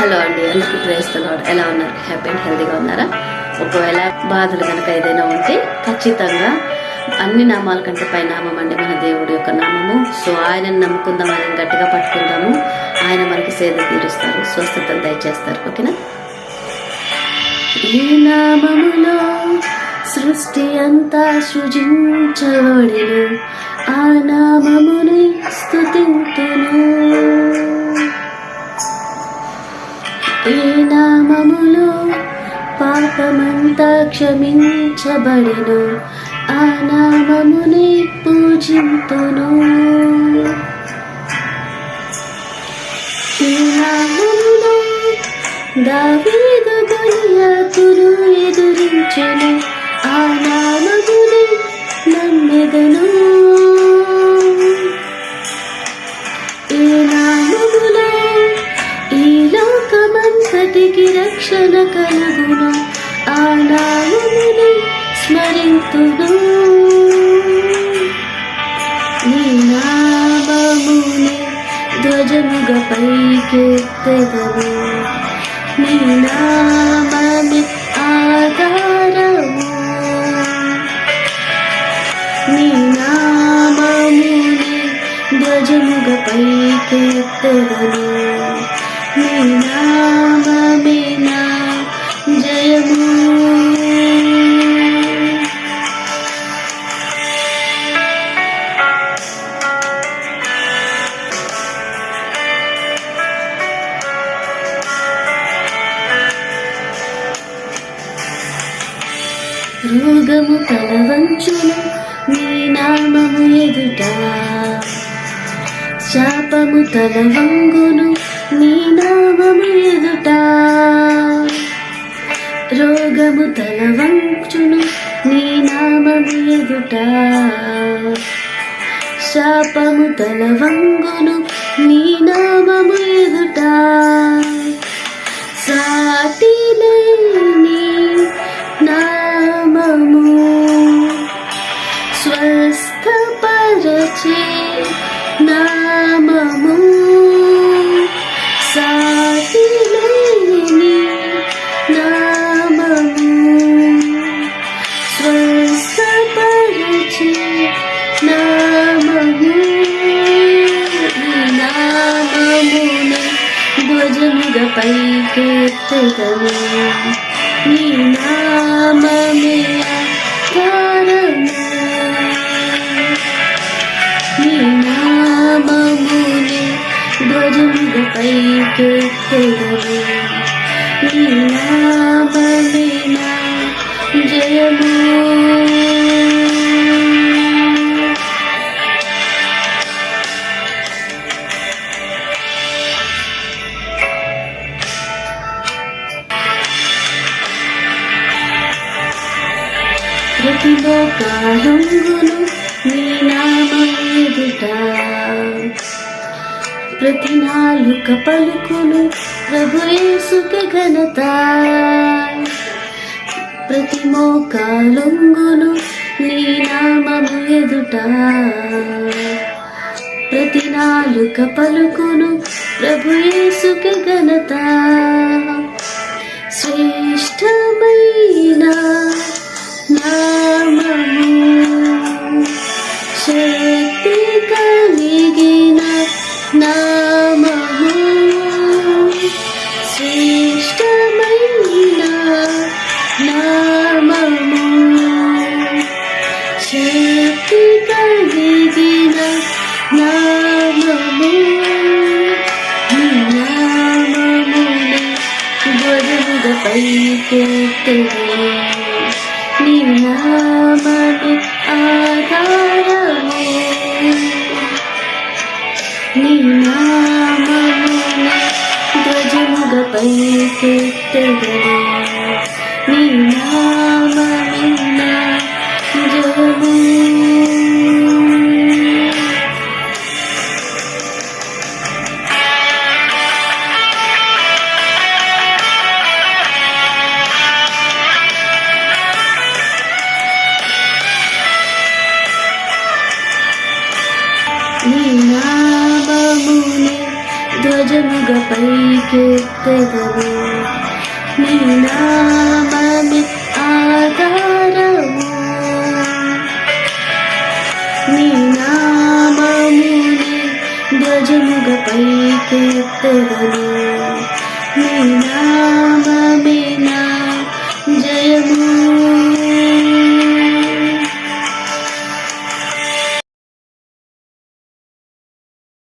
Hello అండి అందరికీ ప్రేస్తున్నాడు ఎలా ఉన్నారు? హ్యాపీ అండ్ హెల్తీగా ఉన్నారా? ఒకవేళ బాధలు కనుక ఏదైనా ఉంటే ఖచ్చితంగా అన్ని నామాల కంటే పై నామం అండి మన దేవుడి యొక్క నామము. సో ఆయనను నమ్ముకుందాం ఆయన గట్టిగా పట్టుకుందాము. ఆయన మనకి సేద తీరుస్తారు. స్వస్థతను దయచేస్తారు. ఓకేనా? ఈ నామములో సృష్టి అంతా సృజించబడిను ఆ నామముని స్థుతింతును ఏ నామములో పాపమంతా క్షమించబడిను ఆ నామముని పూజింతును. ఈ నామములో దావీదు గొలియాతును ఎదురించెను ఆ నామముని నమ్మెదను. రక్షణ కలుగున ఆ స్మరింతును. నీ నామముని ధ్వజముగ పైకెత్తెదను. నీ నామని ఆధారము. నీ నామముని ధ్వజముగ పైకెత్తెదను. నీ నా యోగము తలవంచును నీ నామము ఎదుట. శాపము తలవంగును నీ నామము ఎదుట. రోగము తలవంచును నీ నామము ఎదుట. శాపము తల స్వస్థపరచే నామము. సాటిలేని నామము. స్వస్థపరచే నామము. నామముని ధ్వజముగా పైకెత్తెదను నీ నామమే ధ్వజముగా పైకెత్తెదను నీ నామమే నా జయము ప్రతి లోకాలంగును నీ నామం ఎదుట ప్రతి నాలుక పలుకును ప్రభుయేసుక ఘనత. ప్రతి మోకాలుంగును నీ నామము ఎదుట. ప్రతి నాలుక పలుకును ప్రభు ధ్వజముగ పైకెత్తెదను నీ నామని ఆధారము. నీ ధ్వజముగ పైకెత్తెదను నీ ధ్వజముగ ధ్వజముగ పైకెత్తెదను నీ నామమే ఆధారము నీ నామముని ధ్వజముగ పైకెత్తెదను